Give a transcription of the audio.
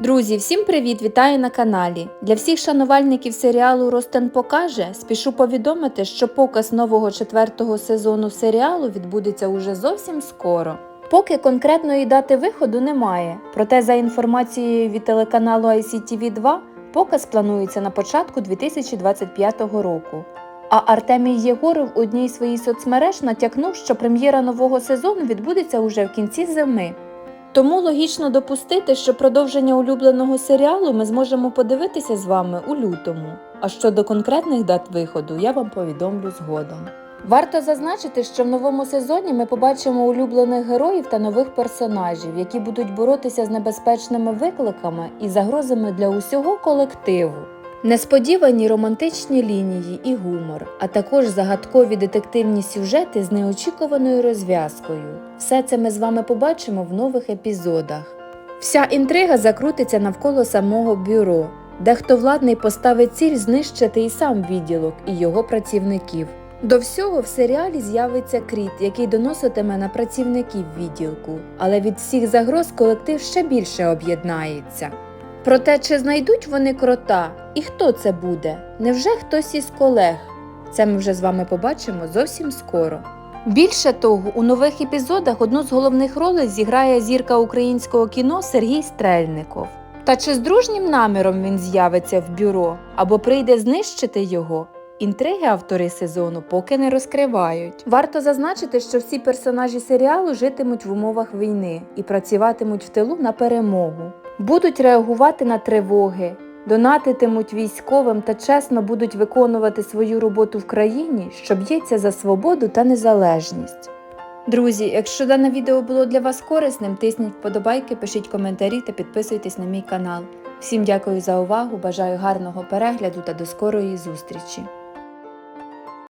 Друзі, всім привіт! Вітаю на каналі. Для всіх шанувальників серіалу Ростен покаже. Спішу повідомити, що показ нового четвертого сезону серіалу відбудеться уже зовсім скоро. Поки конкретної дати виходу немає, проте за інформацією від телеканалу ICTV 2 показ планується на початку 2025 року. А Артемій Єгоров у одній своїй соцмереж натякнув, що прем'єра нового сезону відбудеться уже в кінці зими. Тому логічно допустити, що продовження улюбленого серіалу ми зможемо подивитися з вами у лютому. А щодо конкретних дат виходу, я вам повідомлю згодом. Варто зазначити, що в новому сезоні ми побачимо улюблених героїв та нових персонажів, які будуть боротися з небезпечними викликами і загрозами для усього колективу. Несподівані романтичні лінії і гумор, а також загадкові детективні сюжети з неочікуваною розв'язкою. Все це ми з вами побачимо в нових епізодах. Вся інтрига закрутиться навколо самого бюро. Дехто владний поставить ціль знищити і сам відділок, і його працівників. До всього в серіалі з'явиться кріт, який доноситиме на працівників відділку, але від всіх загроз колектив ще більше об'єднається. Проте, чи знайдуть вони крота і хто це буде? Невже хтось із колег? Це ми вже з вами побачимо зовсім скоро. Більше того, у нових епізодах одну з головних ролей зіграє зірка українського кіно Сергій Стрельников. Та чи з дружнім наміром він з'явиться в бюро або прийде знищити його? Інтриги автори сезону поки не розкривають. Варто зазначити, що всі персонажі серіалу житимуть в умовах війни і працюватимуть в тилу на перемогу, будуть реагувати на тривоги, донатитимуть військовим та чесно будуть виконувати свою роботу в країні, що б'ється за свободу та незалежність. Друзі, якщо дане відео було для вас корисним, тисніть вподобайки, пишіть коментарі та підписуйтесь на мій канал. Всім дякую за увагу, бажаю гарного перегляду та до скорої зустрічі!